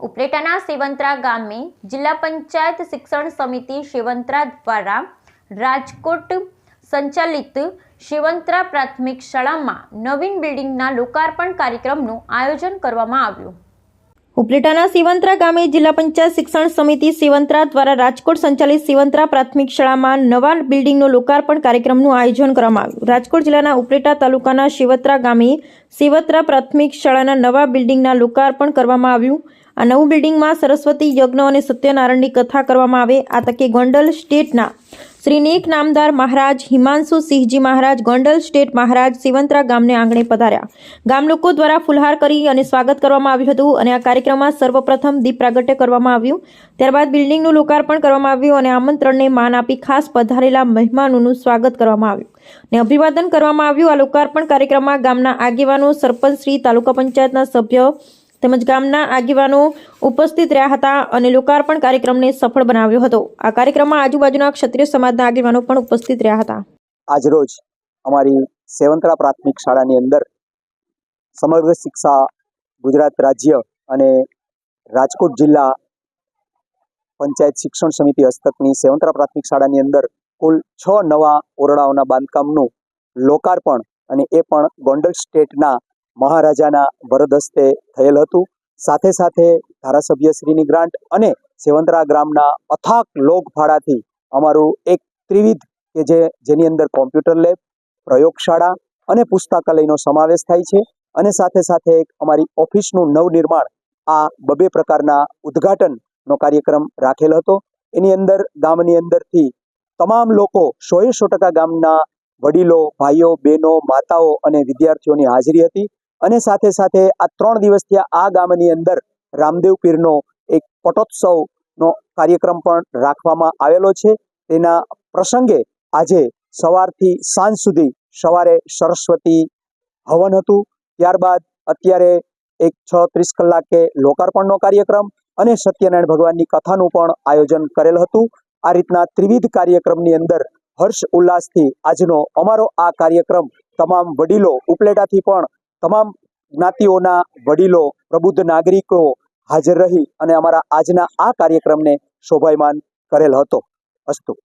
ઉપલેટાના સેવંત્રા ગામે જિલ્લા પંચાયત શિક્ષણ સમિતિ સેવંતરા દ્વારા રાજકોટ સંચાલિત સેવંતરા પ્રાથમિક શાળામાં નવીન બિલ્ડિંગના લોકાર્પણ કાર્યક્રમનું આયોજન કરવામાં આવ્યું. ઉપલેટાના સિવંત્રા ગામે જિલ્લા પંચાયત શિક્ષણ સમિતિ સિવંત્રા દ્વારા રાજકોટ સંચાલિત સિવંત્રા પ્રાથમિક શાળામાં નવા બિલ્ડિંગનો લોકાર્પણ કાર્યક્રમનું આયોજન કરવામાં આવ્યું. રાજકોટ જિલ્લાના ઉપલેટા તાલુકાના શિવત્રા ગામે સિવત્રા પ્રાથમિક શાળાના નવા બિલ્ડિંગના લોકાર્પણ કરવામાં આવ્યું. આ નવું બિલ્ડિંગમાં સરસ્વતી યજ્ઞ અને સત્યનારાયણની કથા કરવામાં આવે. આ તકે ગોંડલ સ્ટેટના શ્રી નેક નામદાર મહારાજ હિમાંશુ સિંહજી મહારાજ, ગોંડલ સ્ટેટ મહારાજ સિવંત્રા ગામને આંગણે પધાર્યા. ગામ લોકો દ્વારા ફુલહાર કરી અને સ્વાગત કરવામાં આવ્યું હતું અને આ કાર્યક્રમમાં સર્વપ્રથમ દીપ પ્રાગટ્ય કરવામાં આવ્યું. ત્યારબાદ બિલ્ડિંગનું લોકાર્પણ કરવામાં આવ્યું અને આમંત્રણને માન આપી ખાસ પધારેલા મહેમાનોનું સ્વાગત કરવામાં આવ્યું. અને અભિવાદન કરવામાં આવ્યું. આ લોકાર્પણ કાર્યક્રમમાં ગામના આગેવાનો, સરપંચ શ્રી, તાલુકા પંચાયતના સભ્ય તેમજ ગામના આગેવાનો ઉપસ્થિત રહ્યા હતા અને લોકાર્પણ કાર્યક્રમને સફળ બનાવ્યો હતો. આ કાર્યક્રમમાં આજુબાજુના ક્ષત્રિય સમાજના આગેવાનો પણ ઉપસ્થિત રહ્યા હતા. આજરોજ અમારી સેવંતરા પ્રાથમિક શાળાની અંદર સમગ્ર શિક્ષા ગુજરાત રાજ્ય અને રાજકોટ જિલ્લા પંચાયત શિક્ષણ સમિતિ હસ્તકની સેવંતરા પ્રાથમિક શાળાની અંદર કુલ છ નવા ઓરડાઓના બાંધકામનું લોકાર્પણ અને એ પણ ગોંડલ સ્ટેટના મહારાજાના વરદ હસ્તે થયેલ હતું. સાથે સાથે ધારાસભ્યશ્રીની ગ્રાન્ટ અને સેવંતરા ગ્રામના અથાક લોક ફાળાથી અમારું એક ત્રિવિધ કે જે જેની અંદર કોમ્પ્યુટર લેબ, પ્રયોગશાળા અને પુસ્તકાલયનો સમાવેશ થાય છે. અને સાથે સાથે એક અમારી ઓફિસનું નવનિર્માણ આ બબે પ્રકારના ઉદ્ઘાટનનો કાર્યક્રમ રાખેલ હતો. એની અંદર ગામની અંદરથી તમામ લોકો સોએ સો ટકા ગામના વડીલો, ભાઈઓ, બહેનો, માતાઓ અને વિદ્યાર્થીઓની હાજરી હતી. અને સાથે સાથે આ ત્રણ દિવસથી આ ગામની અંદર રામદેવ પીરનો એક પટોત્સવનો કાર્યક્રમ પણ રાખવામાં આવેલો છે. તેના પ્રસંગે આજે સવારથી સાંજ સુધી સવારે સરસ્વતી હવન હતું. ત્યારબાદ અત્યારે એક છ ત્રીસ કલાકે લોકાર્પણનો કાર્યક્રમ અને સત્યનારાયણ ભગવાનની કથાનું પણ આયોજન કરેલ હતું. આ રીતના ત્રિવિધ કાર્યક્રમની અંદર હર્ષ ઉલ્લાસથી આજનો અમારો આ કાર્યક્રમ તમામ વડીલો ઉપલેટાથી પણ તમામ જ્ઞાતિઓના વડીલો, પ્રબુદ્ધ નાગરિકો હાજર રહી અને અમારા આજના આ કાર્યક્રમને શોભાયમાન કરેલ હતો. અસ્તુ.